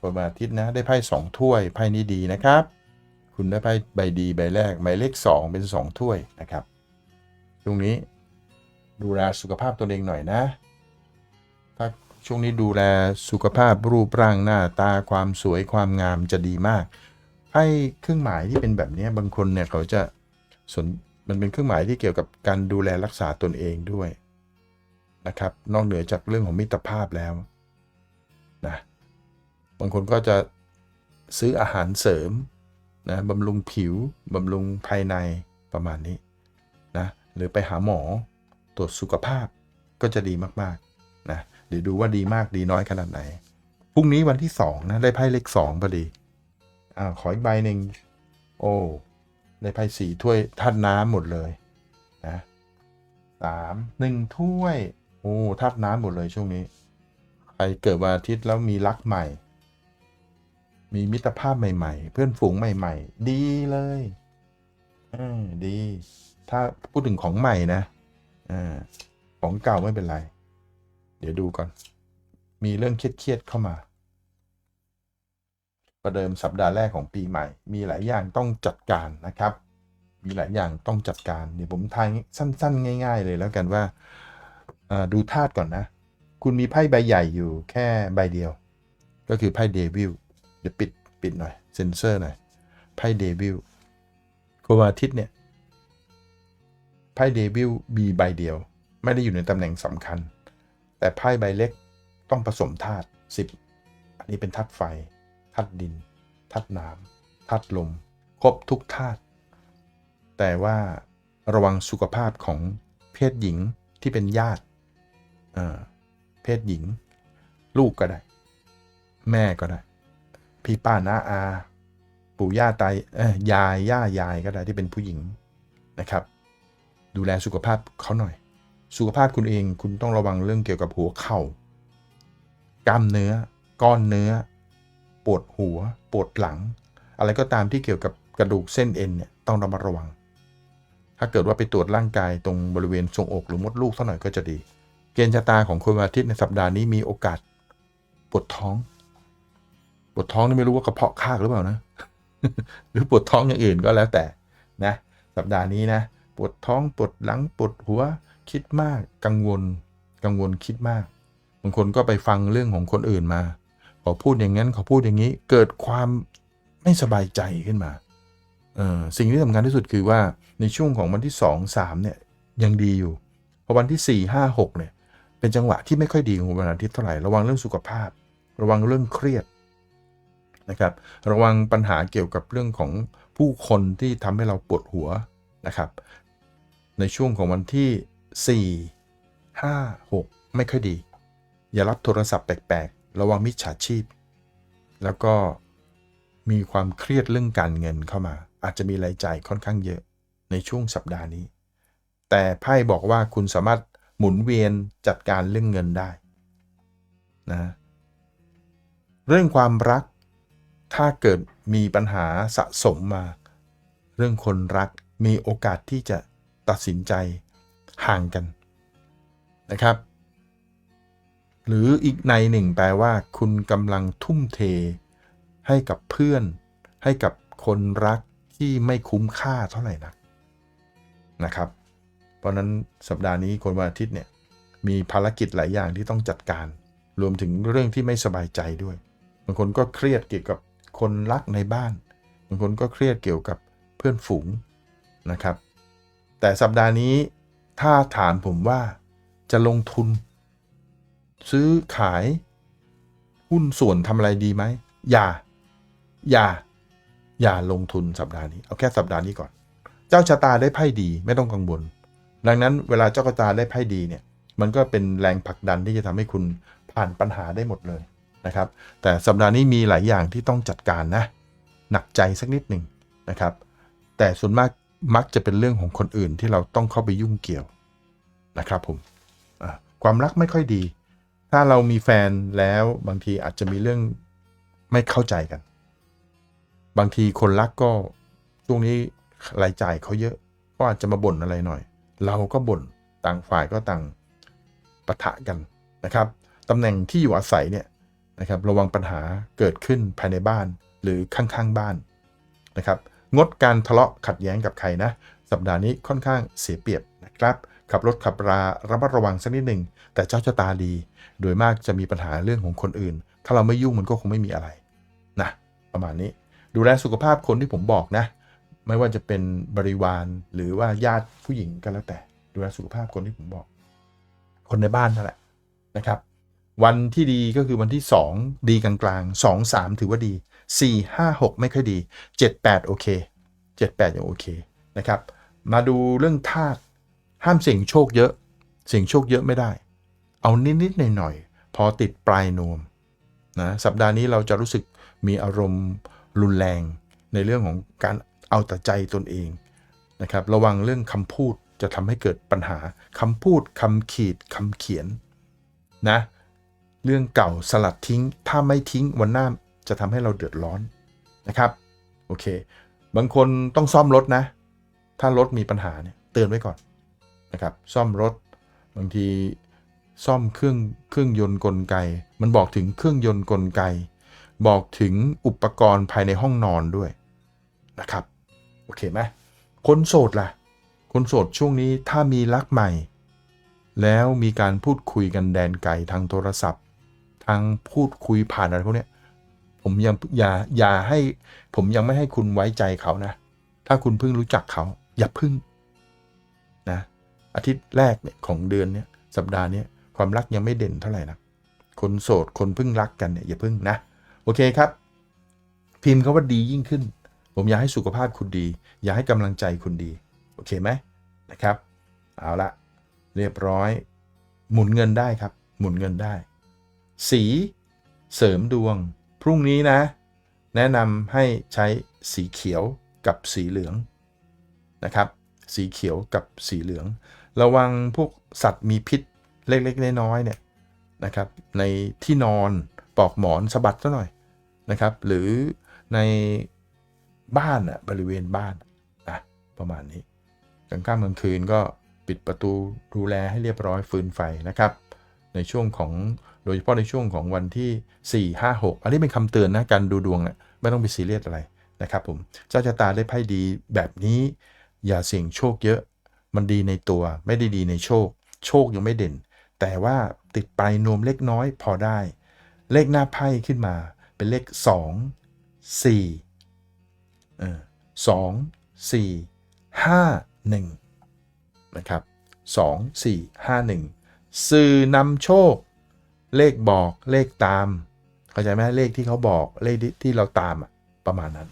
คนวันอาทิตย์นะได้ไพ่สองถ้วยไพ่นี้ดีนะครับ คุณได้ไพ่ใบดีใบแรกหมายเลขสองเป็นสองถ้วยนะครับช่วงนี้ดูแลสุขภาพตัวเองหน่อยนะ ถ้าช่วงนี้ดูแลสุขภาพรูปร่างหน้าตาความสวยความงามจะดีมากไพ่เครื่องหมายที่เป็นแบบนี้บางคนเนี่ยเขาจะสนมันเป็นเครื่องหมายที่เกี่ยวกับการดูแลรักษาตนเองด้วยนะครับ นอกเหนือจากเรื่องของมิตรภาพแล้วนะ บางคนก็จะซื้ออาหารเสริมนะบำรุงผิวบำรุงภายในประมาณนี้นะหรือไปหาหมอตรวจสุขภาพก็จะดีมากๆนะเดี๋ยวดูว่าดีมากดีน้อยขนาดไหนพรุ่งนี้วันที่2นะได้ไพ่เลข2พอดีอ่าขออีกใบหนึ่งโอ้ได้ไพ่สีถ้วยธาตุน้ำหมดเลยนะสามหนึ่งถ้วย โอ้ธาตุน้ำหมดเลยช่วงนี้ ใครเกิดวันอาทิตย์แล้วมีรักใหม่ มีมิตรภาพใหม่ ๆ เพื่อนฝูงใหม่ ๆ ดีเลยออดี ถ้าพูดถึงของใหม่นะอาของเก่าไม่เป็นไร เดี๋ยวดูก่อน มีเรื่องเครียดๆเข้ามา ประเดิมสัปดาห์แรกของปีใหม่ มีหลายอย่างต้องจัดการนะครับ มีหลายอย่างต้องจัดการ เดี๋ยวผมทายสั้น ๆ ง่าย ๆ เลยแล้วกันว่าอ่าดูธาตุก่อนนะ คุณมีไพ่ใบใหญ่อยู่แค่ใบเดียว ก็คือไพ่เดวิล เดี๋ยวปิดปิดหน่อย เซนเซอร์หน่อย ไพ่เดวิลโควาทิตเนี่ย ไพ่เดวิลมีใบเดียว ไม่ได้อยู่ในตำแหน่งสำคัญ แต่ไพ่ใบเล็กต้องผสมธาตุสิบอันนี้เป็นธาตุไฟธาตุดินธาตุน้ำธาตุลม ครบทุกธาตุแต่ว่าระวังสุขภาพของเพศหญิงที่เป็นญาติเพศหญิง ลูกก็ได้ แม่ก็ได้ พี่ป้าน้าอา ปู่ย่าตายยายย่ายายก็ได้ที่เป็นผู้หญิงนะครับ ดูแลสุขภาพเขาหน่อย สุขภาพคุณเองคุณต้องระวังเรื่องเกี่ยวกับหัวเข่ากล้ามเนื้อ ก้อนเนื้อ ปวดหัว ปวดหลัง อะไรก็ตามที่เกี่ยวกับกระดูกเส้นเอ็นเนี่ยต้องระมัดระวัง ถ้าเกิดว่าไปตรวจร่างกายตรงบริเวณทรวงอกหรือมดลูกเท่าหน่อยก็จะดี เกณฑ์ชะตาของคนวันอาทิตย์ในสัปดาห์นี้มีโอกาสปวดท้อง ปวดท้องนี่ไม่รู้ว่ากระเพาะคากหรือเปล่านะ หรือปวดท้องอย่างอื่นก็แล้วแต่นะ สัปดาห์นี้นะ ปวดท้องปวดหลังปวดหัวคิดมากกังวล กังวลคิดมากบางคนก็ไปฟังเรื่องของคนอื่นมาขอพูดอย่างนั้นขอพูดอย่างนี้ เกิดความไม่สบายใจขึ้นมาเออสิ่งที่สำคัญที่สุดคือว่าในช่วงของวันที่ 2 3เนี่ยยังดีอยู่พอวันที่ 4 5 6เนี่ยเป็นจังหวะที่ไม่ค่อยดีของวันอาทิตย์เท่าไหร่ระวังเรื่องสุขภาพ ระวังเรื่องเครียด นะครับ ระวังปัญหาเกี่ยวกับเรื่องของผู้คนที่ทำให้เราปวดหัวนะครับ ในช่วงของวันที่ 4 5 6 ไม่ค่อยดี อย่ารับโทรศัพท์แปลกๆ ระวังมิจฉาชีพ แล้วก็มีความเครียดเรื่องการเงินเข้ามา อาจจะมีรายจ่ายค่อนข้างเยอะในช่วงสัปดาห์นี้ แต่ไพ่บอกว่าคุณสามารถหมุนเวียนจัดการเรื่องเงินได้นะเรื่องความรัก ถ้าเกิดมีปัญหาสะสมมา เรื่องคนรักมีโอกาสที่จะตัดสินใจห่างกันนะครับ หรืออีกในหนึ่งแปลว่า คุณกำลังทุ่มเท ให้กับเพื่อน ให้กับคนรักที่ไม่คุ้มค่าเท่าไหร่นักนะครับ เพราะนั้นสัปดาห์นี้คนวันอาทิตย์เนี่ยมีภารกิจหลายอย่างที่ต้องจัดการ รวมถึงเรื่องที่ไม่สบายใจด้วยบางคนก็เครียดเกี่ยวกับ คนรักในบ้าน บางคนก็เครียดเกี่ยวกับเพื่อนฝูงนะครับ แต่สัปดาห์นี้ถ้าถามผมว่าจะลงทุน ซื้อขาย หุ้นส่วนทำอะไรดีไหม อย่า อย่า อย่าลงทุนสัปดาห์นี้ เอาแค่สัปดาห์นี้ก่อน เจ้าชะตาได้ไพ่ดีไม่ต้องกังวล ดังนั้นเวลาเจ้าชะตาได้ไพ่ดีเนี่ย มันก็เป็นแรงผลักดันที่จะทำให้คุณผ่านปัญหาได้หมดเลย นะครับ แต่สัปดาห์นี้มีหลายอย่างที่ต้องจัดการนะ หนักใจสักนิดหนึ่งนะครับ แต่ส่วนมากมักจะเป็นเรื่องของคนอื่นที่เราต้องเข้าไปยุ่งเกี่ยวนะครับผมความรักไม่ค่อยดี ถ้าเรามีแฟนแล้วบางทีอาจจะมีเรื่องไม่เข้าใจกัน บางทีคนรักก็ช่วงนี้รายจ่ายเขาเยอะก็อาจจะมาบ่นอะไรหน่อย เราก็บ่นต่างฝ่ายก็ต่างปะทะกันนะครับตำแหน่งที่อยู่อาศัยเนี่ย นะครับระวังปัญหาเกิดขึ้นภายในบ้านหรือข้างๆบ้านนะครับงดการทะเลาะขัดแย้งกับใครนะ สัปดาห์นี้ค่อนข้างเสียเปรียบนะครับขับรถขับราระมัดระวังสักนิดหนึ่งแต่เจ้าชะตาดี โดยมากจะมีปัญหาเรื่องของคนอื่น ถ้าเราไม่ยุ่งมันก็คงไม่มีอะไรนะประมาณนี้ดูแลสุขภาพคนที่ผมบอกนะ ไม่ว่าจะเป็นบริวารหรือว่าญาติผู้หญิงก็แล้วแต่ ดูแลสุขภาพคนที่ผมบอก คนในบ้านนั่นแหละนะครับ วันที่ดีก็คือวันที่ 2 ดีกลางๆ 2 3 ถือว่าดี 4 5 6 ไม่ค่อยดี 7 8 โอเค 7 8 ยังโอเคนะครับ มาดูเรื่องธาตุห้ามเสี่ยงโชคเยอะ เสี่ยงโชคเยอะไม่ได้ เอานิดๆหน่อยๆพอติดปลายนวมนะสัปดาห์นี้เราจะรู้สึกมีอารมณ์รุนแรงในเรื่องของการเอาแต่ใจตนเองนะครับระวังเรื่องคำพูดจะทำให้เกิดปัญหาคำพูดคำขีดคำเขียนนะ เรื่องเก่าสลัดทิ้ง ถ้าไม่ทิ้งวันหน้าจะทำให้เราเดือดร้อนนะครับ โอเค บางคนต้องซ่อมรถนะ ถ้ารถมีปัญหาเนี่ยเตือนไว้ก่อนนะครับ ซ่อมรถ บางทีซ่อมเครื่องเครื่องยนต์กลไก มันบอกถึงเครื่องยนต์กลไก บอกถึงอุปกรณ์ภายในห้องนอนด้วยนะครับ โอเคไหมคนโสดล่ะ คนโสดช่วงนี้ถ้ามีรักใหม่ แล้วมีการพูดคุยกันแดนไกลทางโทรศัพท์ ทางพูดคุยผ่านอะไรพวกเนี้ยผมยังอย่าอย่าให้ ผมยังไม่ให้คุณไว้ใจเขานะ ถ้าคุณเพิ่งรู้จักเขา อย่าเพิ่งนะอาทิตย์แรกเนี่ยของเดือนเนี่ยสัปดาห์เนี้ยความรักยังไม่เด่นเท่าไหร่นะคนโสดคนเพิ่งรักกันเนี่ยอย่าเพิ่งนะโอเคครับ พิมพ์คาว่าดียิ่งขึ้น ผมอยากให้สุขภาพคุณดี อยากให้กำลังใจคุณดี โอเคไหมนะครับ เอาละเรียบร้อย หมุนเงินได้ครับ หมุนเงินได้ สี เสริมดวง พรุ่งนี้นะ แนะนำให้ใช้สีเขียวกับสีเหลืองนะครับ สีเขียวกับสีเหลือง ระวังพวกสัตว์มีพิษเล็กๆน้อยๆเนี่ยนะครับ ในที่นอนปลอกหมอนสะบัดซะหน่อยนะครับ หรือในบ้านอะบริเวณบ้านนะประมาณนี้กลางค่ำกลางคืนก็ปิดประตูดูแลให้เรียบร้อยฟืนไฟนะครับ ในช่วงของ โดยเฉพาะในช่วงของวันที่ 4 5 6 อันนี้เป็นคำเตือนนะการดูดวงเนี่ยไม่ต้องไปซีเรียสอะไรนะครับผมเจ้าชะตาได้ไพ่ดีแบบนี้ อย่าเสี่ยงโชคเยอะ มันดีในตัวไม่ได้ดีในโชค โชคยังไม่เด่น แต่ว่าติดปลายนวมเล็กน้อยพอได้ เลขหน้าไพ่ขึ้นมาเป็นเลข 2 4เออ2 4 5 1นะครับ2 4 5 1สื่อนำโชค เลขบอกเลขตาม เข้าใจไหมเลขที่เขาบอกเลขที่เราตามอะประมาณนั้น